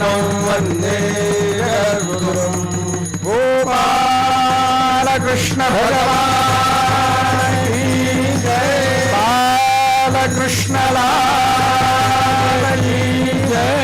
कृष्णं वन्दे गोपालकृष्ण भगवान् जय। बालकृष्णला जय।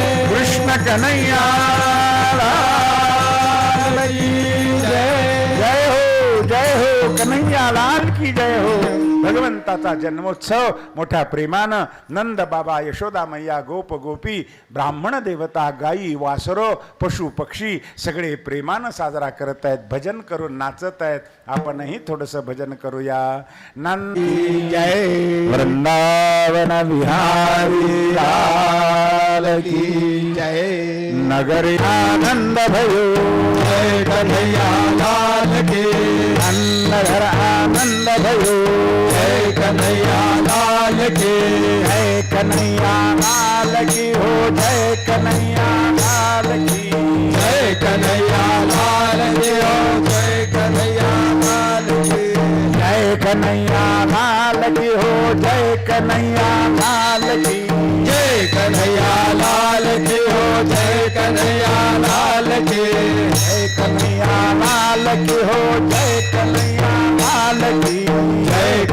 भगवंताचा जन्मोत्सव. मोठ्या प्रेमानं नंद बाबा यशोदा मैया गोप गोपी ब्राह्मण देवता गायी वासरो पशु पक्षी सगळे प्रेमानं साजरा करत आहेत भजन करून नाचत आहेत आपणही थोडंसं भजन करूया. नंदी जय. वृंदावन विहारी जय. नगर आनंद भयो. जय कन्हैया लाल की. आनंद भयो. कन्हैया लाल की है कन्हैया लाल की हो जय कन्हैया लाल की जय कन्हैया लाल की हो जय कन्हैया लाल की जय कन्हैया लाल की हो जय कन्हैया लाल की जय कन्हैया लाल की हो जय कन्हैया लाल की जय कन्हैया लाल की हो जय कन्हैया लाल की जय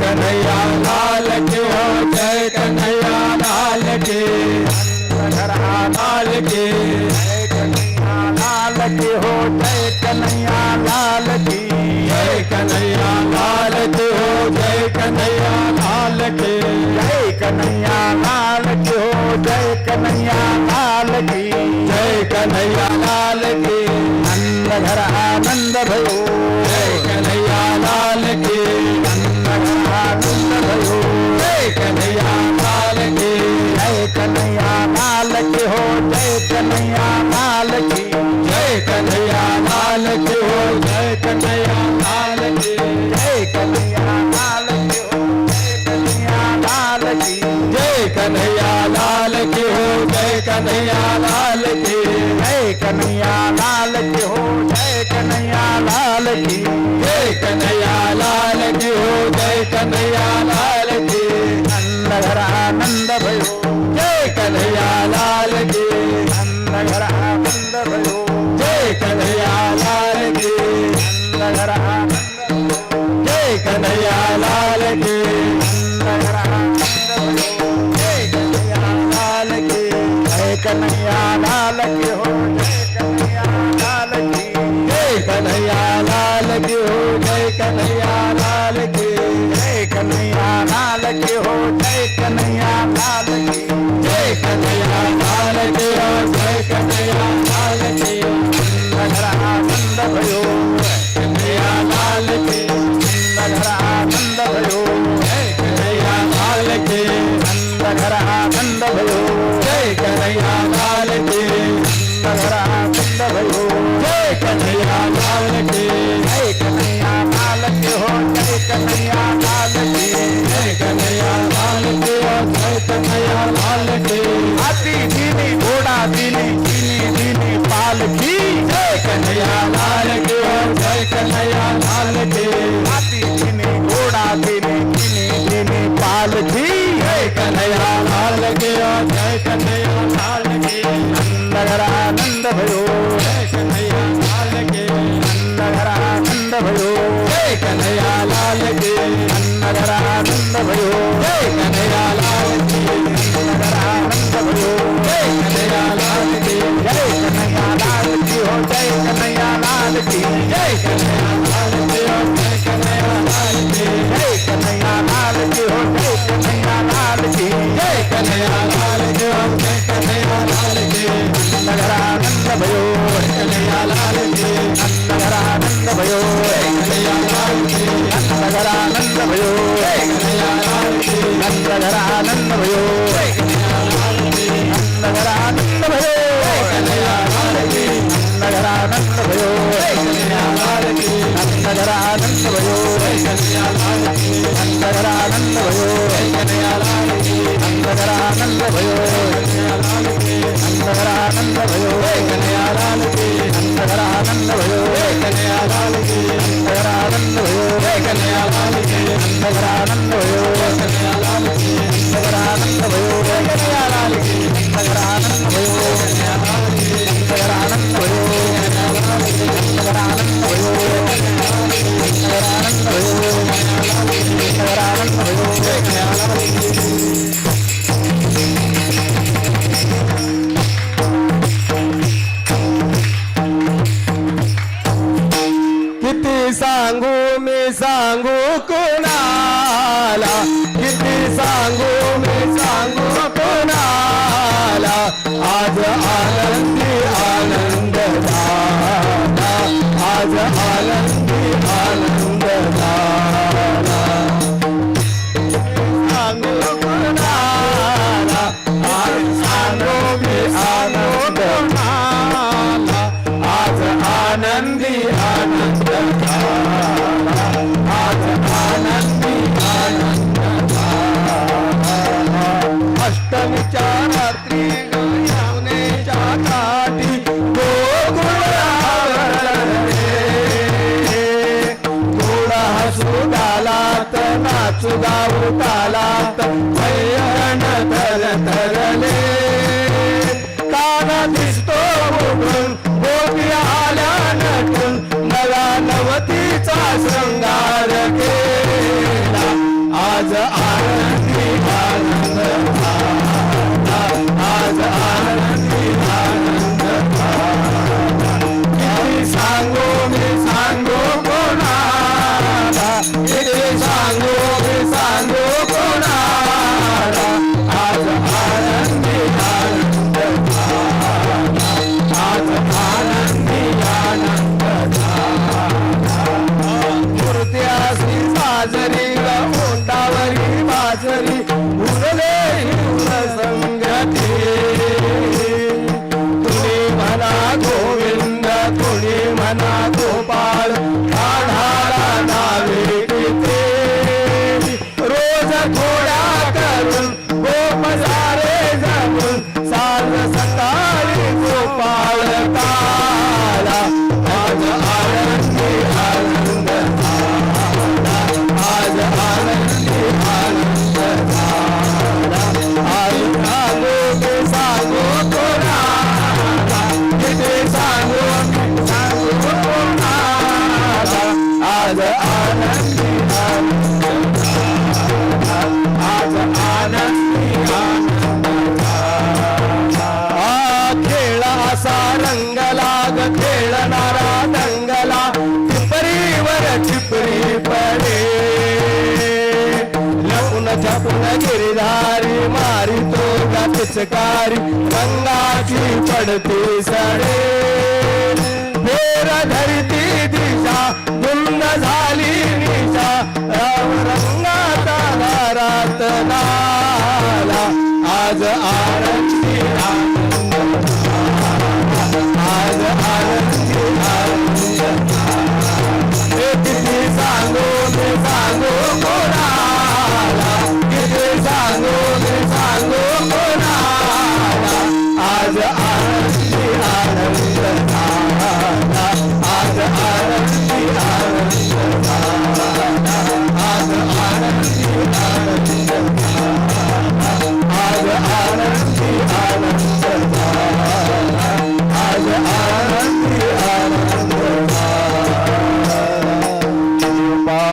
की जय कन्हैया लाल की हो जय कन्हैया लाल की जय कन्हैया लाल की नंद घर आनंद भयो कन्हैया लाल की जय कन्हैया लाल की हो जय कन्हैया लाल की जय कन्हैया लाल की हो जय कन्हैया लाल की नंद घर आनंद भयो जय कन्हैया लाल की नंद घर आनंद भयो जय कन्हैया लाल की नंद घर आनंद जय कन्हैया Adiós. ఆనందమయో ఆనందమయో ఆనందమయో ఆనందమయో ఆనందమయో ఆనందమయో नाचू गाऊ तालात सैरण थर थरले काना दिसतो उठून गोपी आल्या नटून नवा नवतीचा शृंगार केला. आज असा रंगला ग खेळणारा दंगला. टिपरीवर चिपरी पडे. लपून छपून गिरधारी मारी तो गातच गंगाची रंगाची पडते सडे. सांगू मी सांगू कोणाला किती सांगू मी सांगू कोणाला आज आरती आनंद झाला आज आरती आनंद झाला